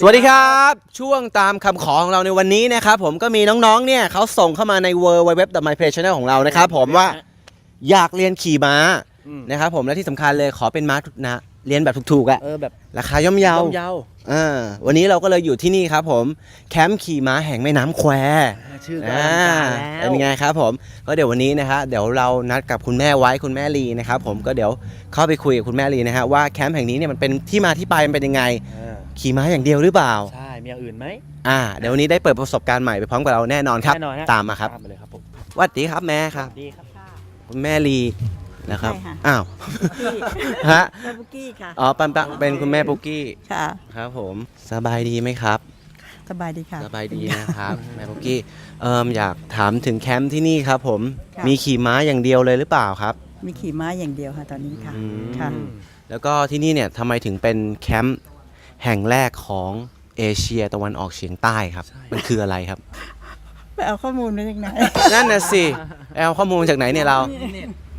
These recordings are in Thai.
สวัสดีครับ ช่วงตามคำขอของเราในวันนี้นะครับผมก็มีน้องๆเนี่ยเขาส่งเข้ามาใน w w w m y p a y Channel ของเรานะครับผมว่าอยากเรียนขี่ม้าอืม นะครับผมและที่สำคัญเลยขอเป็นม้าทุกนะเรียนแบบถูกๆอะเออแบบราคาย่อมเยาย่อมเยาอ่าวันนี้เราก็เลยอยู่ที่นี่ครับผมแคมป์ขี่ม้าแห่งแม่น้ำแควชื่อก็อ่าอลังการแล้วเป็นไงครับผมก็เดี๋ยววันนี้นะฮะเดี๋ยวเรานัดกับคุณแม่ไว้คุณแม่ลีนะครับผมก็เดี๋ยวเข้าไปคุยกับคุณแม่ลีนะฮะว่าแคมป์แห่งนี้เนี่ยมันเป็นที่มาที่ไปมันเป็นยังไง อ่า ขี่ม้าอย่างเดียวหรือเปล่า ใช่ มีอย่างอื่นไหม อ่า เดี๋ยววันนี้ได้เปิดประสบการณ์ใหม่ไปพร้อมกับเราแน่นอนครับ แน่นอนฮะตามมาครับตามมาเลยครับผมสวัสดีครับแม่ครับดีครับคุณแม่ลีนะครับ ใช่ค่ะ อ้าว พี่ฮะ แม่บุกกี้ค่ะ อ๋อปันปันเป็นคุณแม่ปุกกี้ค่ะ ครับผม สบายดีไหมครับ สบายดีค่ะ สบายดีนะครับ แม่ปุกกี้ เอิมอยากถามถึงแคมป์ที่นี่ครับผม ค่ะ มีขี่ม้าอย่างเดียวเลยหรือเปล่าครับ มีขี่ม้าอย่างเดียวค่ะตอนนี้ค่ะ อืม ค่ะ แล้วก็ที่นี่เนี่ยทำไมถึงเป็นแคมป์ แห่งแรกของเอเชียตะวันออกเฉียงใต้ครับ มันคืออะไรครับ ไปเอาข้อมูลมาจากไหน นั่นน่ะสิเอาข้อมูลมาจากไหนเนี่ยเรา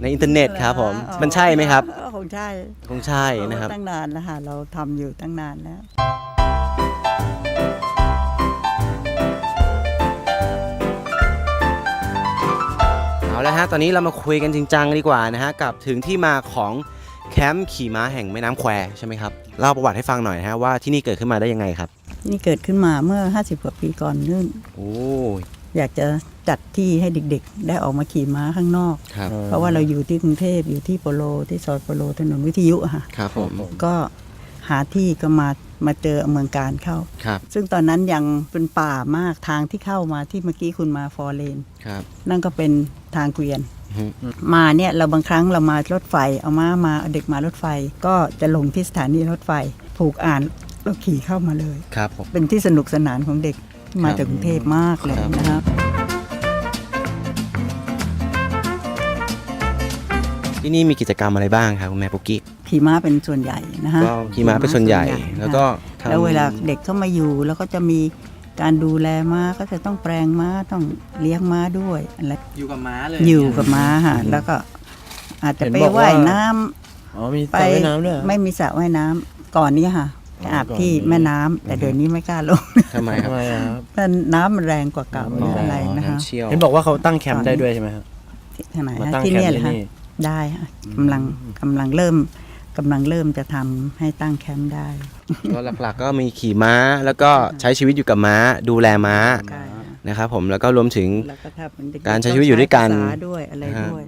ในอินเทอร์เน็ตครับผมอ๋อมันใช่ไหมครับเออคงใช่คงใช่นะครับ ตั้งนานแล้วค่ะเราทำอยู่ตั้งนานแล้ว เอาละฮะ ตอนนี้เรามาคุยกันจริงจังดีกว่านะฮะ กับถึงที่มาของ แคมป์ขี่ม้าแห่งแม่น้ำแควใช่ไหมครับเล่าประวัติให้ฟังหน่อยนะฮะว่าที่นี่เกิดขึ้นมาได้ยังไงครับ นี่เกิดขึ้นมาเมื่อ 50กว่าปีก่อนนู่นโอ้อยากจะจัดที่ให้เด็กๆ ได้ออกมาขี่ม้าข้างนอก ครับเพราะว่าเราอยู่ที่กรุงเทพอยู่ที่โปโลที่ซอยโปโลถนนวิทยุอะค่ะ ครับผม ก็หาที่ก็มา มาเจอเมืองการเข้า ครับ ซึ่งตอนนั้นยังเป็นป่ามากทางที่เข้ามาที่เมื่อกี้คุณมาฟอร์เลน ครับนั่นก็เป็นทางเกวียน อืมมาเนี่ยเราบางครั้งเรามารถไฟ เอามามาเอาเด็กมารถไฟ ก็จะลงที่สถานีรถไฟ ผูกอ่านแล้วขี่เข้ามาเลย ครับผม เป็นที่สนุกสนานของเด็กมาจากกรุงเทพมากเลยครับ นะครับ ที่นี่มีกิจกรรมอะไรบ้างครับคุณแม่ปุกกี้ ขี่ม้าเป็นส่วนใหญ่นะฮะก็ขี่ม้าเป็นส่วนใหญ่ แล้วก็ทำแล้วเวลาเด็กเข้ามาอยู่แล้วก็จะมีการดูแลม้าก็จะต้องแปลงม้าต้องเลี้ยงม้าด้วยอะไรอยู่กับม้าเลยอยู่กับม้าค่ะแล้วก็อาจจะเห็นไปบอกว่าว่ายน้ำอ๋อมีไปสระว่ายน้ำด้วยเหรอ ไม่มีสระว่ายน้ำก่อนนี้ค่ะอ๋ออาบที่ก่อนนี้แม่น้ำแต่เดี๋ยวนี้ไม่กล้าลงทำไมครับทำไมอะครับเพราะน้ำมันแรงกว่าเก่าหรืออะไรนะคะำเชี่ยว เห็นบอกว่าเขาตั้งแคมป์ได้ด้วยใช่ไหมครับที่ที่ไหนมาฮะตั้งที่แคมเนี่ยป์เหรอที่คะนี่ ได้ค่ะกำลังกำลังเริ่ม กำลังเริ่มจะทำให้ตั้งแคมป์ได้ ก็หลักๆก็มีขี่ม้าแล้วก็ใช้ชีวิตอยู่กับม้า ดูแลม้าได้นะครับผมแล้วก็รวมถึง แล้วก็ถ้าเป็นเด็ๆการใช้ชีวิตอยู่ด้วยกัน ต้องใช้ภาษาด้วยอะไรนะฮะด้วย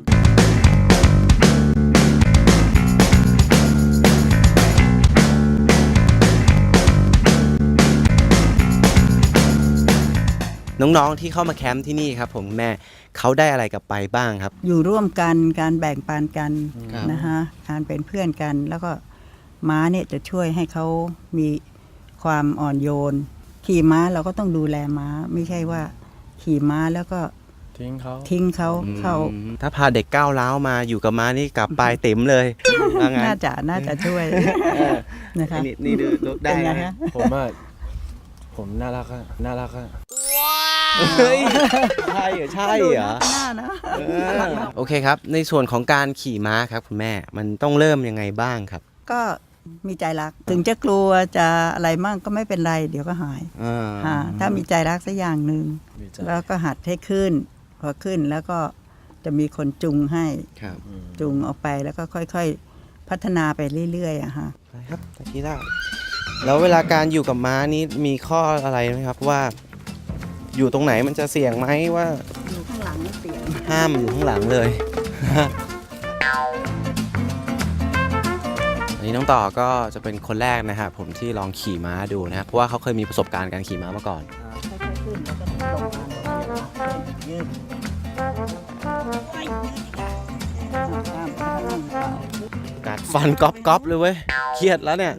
น้องๆที่เข้ามาแคมป์ที่นี่ครับผมคุณแม่เขาได้อะไรกลับไปบ้างครับ อยู่ร่วมกันการแบ่งปันกันครับ นะคะการเป็นเพื่อนกัน แล้วก็ม้าเนี่ยจะช่วยให้เขามีความอ่อนโยน ขี่ม้าเราก็ต้องดูแลม้า ไม่ใช่ว่า ขี่ม้าแล้วก็ทิ้งเขาทิ้งเขาเขาอืมถ้าพาเด็กก้าวร้าวมาอยู่กับม้านี่กลับไปเต็มเลยว่างั้นน่าจะน่าจะช่วยนะคะ นี่นี่ดูดูได้เป็นไงนะคะผมว่าผมน่ารักอะน่ารักอะ เฮ้ยใช่เหรอใช่เหรอหน้านะเออโอเคครับ ในส่วนของการขี่ม้าครับคุณแม่มันต้องเริ่มยังไงบ้างครับก็มีใจรัก ถึงจะกลัวจะอะไรมั่งก็ไม่เป็นไร เดี๋ยวก็หายอ่าค่ะถ้ามีใจรักสักอย่างหนึ่งดีใจแล้วก็หัดให้ขึ้น พอขึ้นแล้วก็จะมีคนจุงให้ครับ อืมจูงออกไปแล้วก็ค่อยๆ พัฒนาไปเรื่อยๆอะฮะไปครับตะกี้ได้แล้วเวลาการอยู่กับม้านี้มีข้ออะไรไหมครับว่า อยู่ตรงไหนมันจะเสี่ยงไหมว่าอยู่ข้างหลังเสียงห้ามอยู่ข้างหลังเลยอันนี้น้องต่อก็จะเป็นคนแรกนะครับผมที่ลองขี่ม้าดูนะครับเพราะว่าเขาเคยมีประสบการณ์การขี่ม้ามาก่อน ค่อยๆขึ้นแล้วก็ลงมายืดยืดกัดฟันก๊อบก๊อบเลยเว้ยเครียดแล้วเนี่ย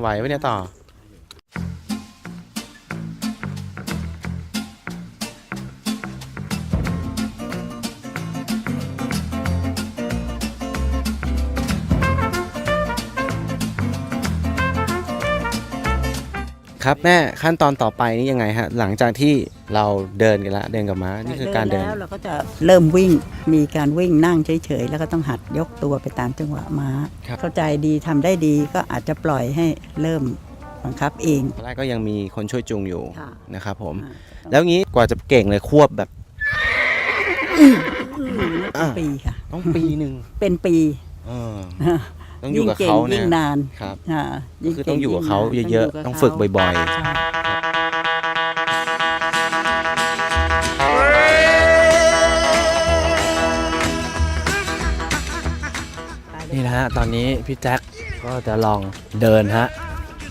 ไหวไหมเนี่ยต่อ ครับแม่ขั้นตอนต่อไปนี่ยังไงฮะ หลังจากที่เราเดินกันละเดินกับม้านี่คือการเดินแล้วเราก็จะเริ่มวิ่งมีการวิ่งนั่งเฉยๆแล้วก็ต้องหัดยกตัวไปตามจังหวะม้าครับเข้าใจดีทำได้ดีก็อาจจะปล่อยให้เริ่มบังคับเองตอนแรกก็ยังมีคนช่วยจูงอยู่ค่ะนะครับผมอ่าแล้วงี้กว่าจะเก่งเลยควบแบบอ่าปีค่ะ ต้องปีหนึ่งเป็นปีเออ ต้องอยู่ยิ่งกับเก่งเขายิ่เนี่งยนานครับอ่าก็คือต้องอยู่กับงเขานนเยอะกับๆต้องฝึกเขาบ่อยใช่นี่นะฮะ ตอนนี้พี่แจ็คก็จะลองเดินฮะ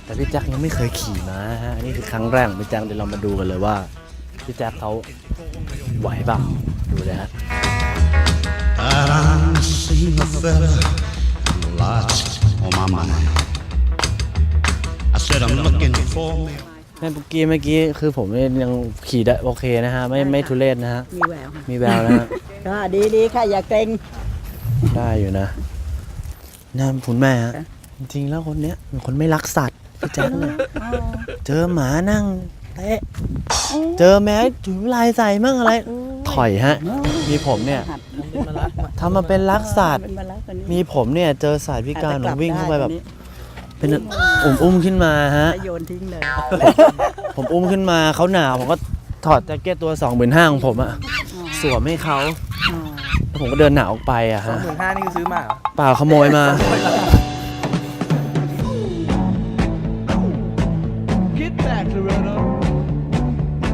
แต่พี่แจ็คยังไม่เคยขี่ม้าฮะ นี่คือครั้งแรกของพี่แจ็คเดี๋ยวเรามาดูกันเลยว่าพี่แจ็คเขาไหวเปล่า ดูเลยฮะ I'm seeing a fella, lots on my mind. I said I'm looking for me. แม่ปุกกี้เมื่อกี้คือผมยังขี่ได้โอเคนะฮะ ไม่ไม่ทุเรศนะฮะ มีแววค่ะมีแววนะฮะ ก็ดีดีค่ะ อย่าเกรงได้อยู่นะน่าคุณแม่ฮะค่ะจริงๆแล้วคนเนี้ยเป็นคนไม่รักสัตว์พี่แจ็คเนี่ยเจอหมานั่งเตะเจอแมวถุงลายใส่มั่งอะไร ถอยฮะ มีผมเนี่ย หัด ทำมาเป็นรักสัตว์ เป็นมารักคนนี้มีผมเนี่ยเจอสายพิการผอาจมจะวิ่งเข้าไปแบบด้เป็นอุ้มอุ้มขึ้นมาฮะแล้วโยนทิ้งเลยผมอุ้มขึ้นมาเขาหนาวผมก็ถอดแจ็คเก็ตตัว2 5 0 0 0ของผมอะสวมให้เขาอ๋อแล้วผมก็เดินหนาวออกไปอะสองฮะหมื่นห้านี่คือซื้อมาเหรอ เปล่าขโมยมา Get back, Loretta.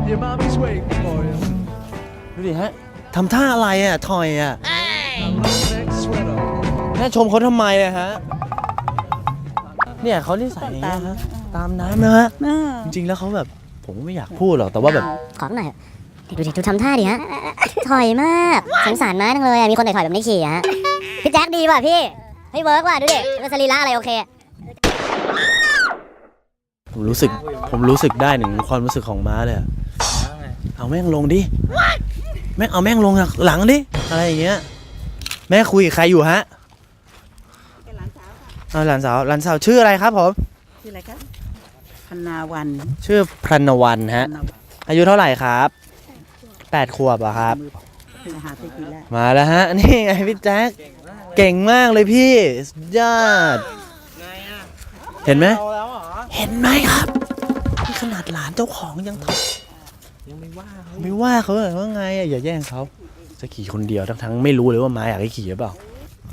Your mommy's waiting for you. ดูดิฮะ ทำท่าอะไรอะถอยอะ Next sweater. แม่ชมเขาทำไมอะฮะ เนี่ยเขานิสัยอย่างเงี้ยฮะตามน้ำนะฮะน่าจริงๆแล้วเขาแบบผมก็ไม่อยากพูดหรอกแต่ว่าแบบขอหน่อยเถอะดูดิดูทำท่าดิฮะ ถอยมากสงสารม้าจังเลยอะมีคนถอยๆแบบนี้ขี่อะฮะ พี่แจ็คดีว่ะพี่เฮ้ยเวิร์กว่ะดูดิเป็นสรีระอะไรโอเค ผมรู้สึกผมรู้สึกได้ถึงความรู้สึกของม้าเลยอะเอาแม่งลงดิแม่งเอาแม่งลงหลังดิอะไรอย่างเงี้ยแม่คุยกับใครอยู่ฮะเอาหลานสาวหลานสาวชื่ออะไรครับผมชื่ออะไรคะพนาวันชื่อพรณวันฮะพนาวันอายุเท่าไหร่ครับแปดขวบเหรอะครับ มือหาที่กินแล้วมาแล้วฮะ นี่ไงพี่แจ๊คเก่งมากเลยพี่สุดยอดเห็นไหมเห็นไหมครับนี่ขนาดหลานเจ้าของยังทำ ยังไม่ว่าไม่ว่าเขาเลยว่าไงอะอย่าแย่งเขาจะขี่คนเดียวทั้งทั้งๆไม่รู้เลยว่าม้าอยากให้ขี่หรือเปล่า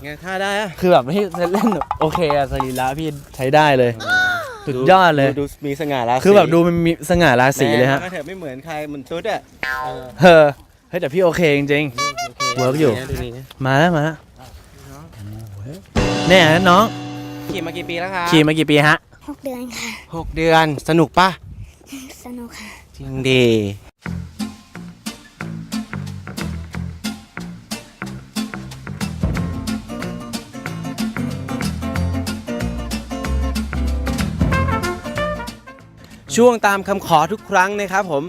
ไงท่าได้อะคือแบบไม่เล่นแบบโอเคอะสรีระพี่ใช้ได้เลยสุดยอดเลย ดูมีสง่าราศีคือแบบดูมันมีสง่าราศีเลยฮะแม่ก็เถอะไม่เหมือนใครเหมือนชุดอะเออเฮ้ยแต่พี่โอเคจริงๆเวิร์กอยู่ ดูนี่นะมาแล้วมาแล้วเนี่ยนะน้องขี่มากี่ปีแล้วครับขี่มากี่ปีฮะหกเดือนค่ะหกเดือนสนุกปะสนุกค่ะ จริงดีช่วงตามคำขอทุกครั้งนะครับผม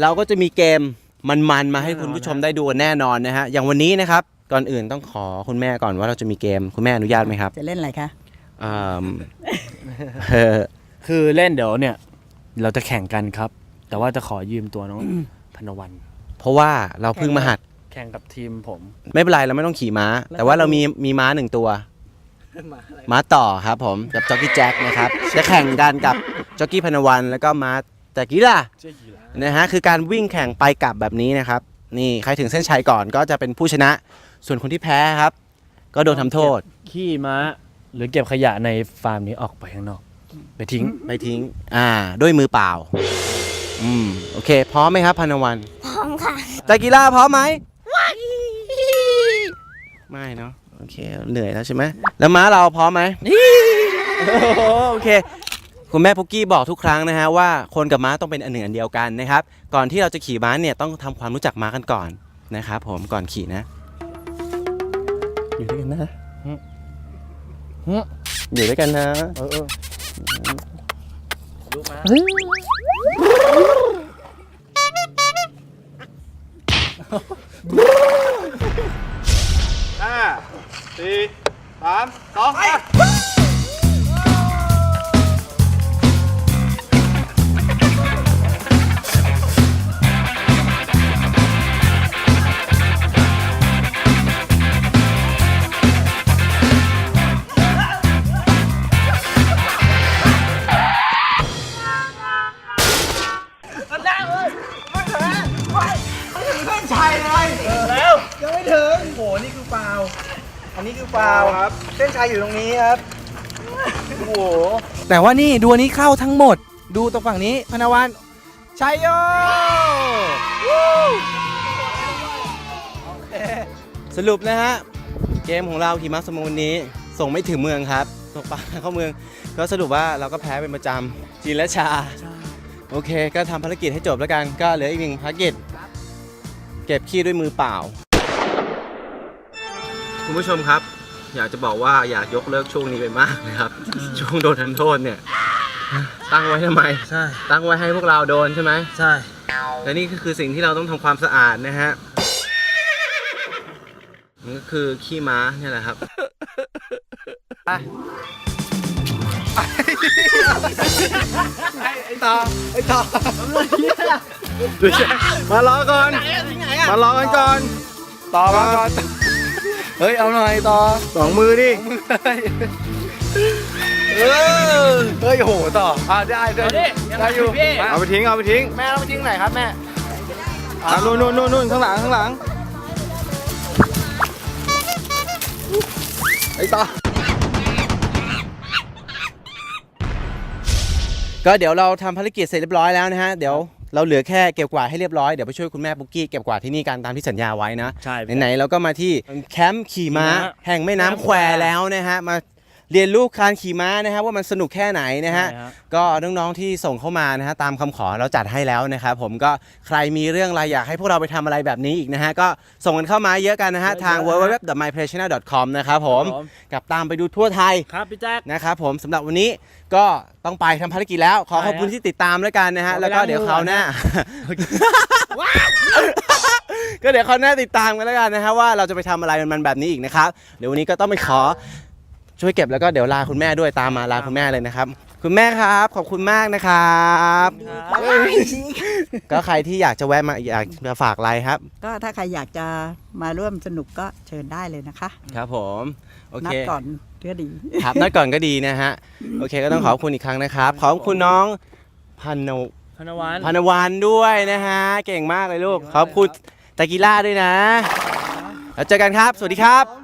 เราก็จะมีเกมมันๆมาให้คุณผู้ชมได้ดูกันแน่นอนนะฮะอย่างวันนี้นะครับก่อนอื่นต้องขอคุณแม่ก่อนว่าเราจะมีเกมคุณแม่อนุญาตไหมครับจะเล่นอะไรคะอ่าเออคือเล่นเดี๋ยวเนี่ย เราจะแข่งกันครับ แต่ว่าจะขอยืมตัวน้องพนวัน เพราะว่าเราเพิ่งมาหัด แข่งกับทีมผม ไม่เป็นไรเราไม่ต้องขี่ม้า แต่ว่าเรามีมีม้าหนึ่งตัว ม้าต่อครับผมกับจ็อกกี้แจ็คนะครับ จะแข่งกันกับจ็อกกี้พนวันแล้วก็ม้าแต่กี้ล่ะนะฮะคือการวิ่งแข่งไปกลับแบบนี้นะครับ นี่ใครถึงเส้นชัยก่อนก็จะเป็นผู้ชนะ ส่วนคนที่แพ้ครับ ก็โดนทำโทษ ขี้ม้า หรือเก็บขยะในฟาร์มนี้ออกไปข้างนอก ไปทิ้ง ไปทิ้ง อ่า ด้วยมือเปล่า อืมโอเค พร้อมไหมครับพนวันพร้อมค่ะตะกีล่าพร้อมไหมไม่เนาะโอเคเหนื่อยแล้วใช่ไหมแล้วม้าเราพร้อมไหมโอเค คุณแม่ปุกกี้บอกทุกครั้งนะฮะว่าคนกับม้าต้องเป็นอันหนึ่งอันเดียวกันนะครับ ก่อนที่เราจะขี่ม้าเนี่ยต้องทำความรู้จักม้ากันก่อนนะครับผมก่อนขี่นะ อยู่ด้วยกันนะอืมอยู่ด้วยกันนะเออเออ ห้าสี่สามสองไป อันนี้คือฟาวล์ครับ เส้นชัยอยู่ตรงนี้ครับ โอ้โห แต่ว่านี่ดูอันนี้เข้าทั้งหมด ดูตรงฝั่งนี้พนวันชัยโยวู้โอเคสรุปนะฮะ เกมของเราขี่ม้าสมุนนี้ ส่งไม่ถึงเมืองครับตกปลาเข้าเมือง ก็สรุปว่าเราก็แพ้เป็นประจำจีนและชา โอเค ก็ทำภารกิจให้จบแล้วกัน ก็เหลืออีกหนึ่งภารกิจ เก็บขี้ด้วยมือเปล่า คุณผู้ชมครับ อยากจะบอกว่าอยากยกเลิกช่วงนี้ไปมากเลยครับ ช่วงโดนทันโทษเนี่ย ตั้งไว้ทำไม ใช่ ตั้งไว้ให้พวกเราโดนใช่ไหมใช่ และนี่ก็คือสิ่งที่เราต้องทำความสะอาดนะฮะมันก็คือขี้ม้าเนี่ยแหละครับไอ้ต่อไอ้ต่อมารอก่อน มารอกันก่อน ต่อมาก่อนเฮ้ยเอาหน่อยต่อสองมือดิเออเฮ้ยโหต่ออ่าได้ได้ได้อยู่เอาไปทิ้งเอาไปทิ้งแม่เอาไปทิ้งไหนครับแม่อ่านู่นนู่นนู่นนู่นข้างหลังข้างหลังไอ้ต่อก็เดี๋ยวเราทำภารกิจเสร็จเรียบร้อยแล้วนะฮะ เดี๋ยว เราเหลือแค่เก็บกวาดให้เรียบร้อย เดี๋ยวไปช่วยคุณแม่ปุ๊กกี้เก็บกวาดที่นี่กันตามที่สัญญาไว้นะ ใช่ ไหนๆเราก็มาที่แคมป์ขี่ม้าขี่ม้าแห่งแม่น้ำแควแล้วนะฮะ มา เรียนรู้การขี่ม้านะฮะว่ามันสนุกแค่ไหนนะฮะ ใช่ฮะก็น้องๆที่ส่งเข้ามานะฮะตามคำขอเราจัดให้แล้วนะครับผมก็ใครมีเรื่องอะไรอยากให้พวกเราไปทำอะไรแบบนี้อีกนะฮะ ก็ส่งกันเข้ามาเยอะกันนะฮะ ทาง www.myplaychannel.com นะครับผมกับตามไปดูทั่วไทย ครับพี่แจ๊ค นะครับผมสำหรับวันนี้ก็ต้องไปทำภารกิจแล้ว ขอขอบคุณใช่ฮะที่ติดตามแล้วกันนะฮะ ขอไปแล้วก็เดี๋ยวล้างมือคราวหน้า ก็เดี๋ยวคราวหน้าติดตามกันแล้วกันนะฮะว่าเราจะไปทำอะไรมันๆแบบนี้อีกนะครับ เดี๋ยววันนี้ก็ต้องไปขอ ช่วยเก็บแล้วก็เดี๋ยวลาคุณแม่ด้วยตามมาลาคุณแม่เลยนะครับ คุณแม่ครับขอบคุณมากนะครับก็ใครที่อยากจะแวะมาอยากจะฝากอะไรครับ ก็ถ้าใครอยากจะมาร่วมสนุกก็เชิญได้เลยนะคะ ครับผมโอนัเคดก่อนก็ดี ครับนัดก่อนก็ดีนะฮะโอเคก็ต้องขอบคุณอีกครั้งนะครับขอบคุณน้องพันโน พนวัน พานวันด้วยนะฮะ เก่งมากเลยลูก ขอบคุณตะกีล่าด้วยนะ แล้วเจอกันครับ สวัสดีครับ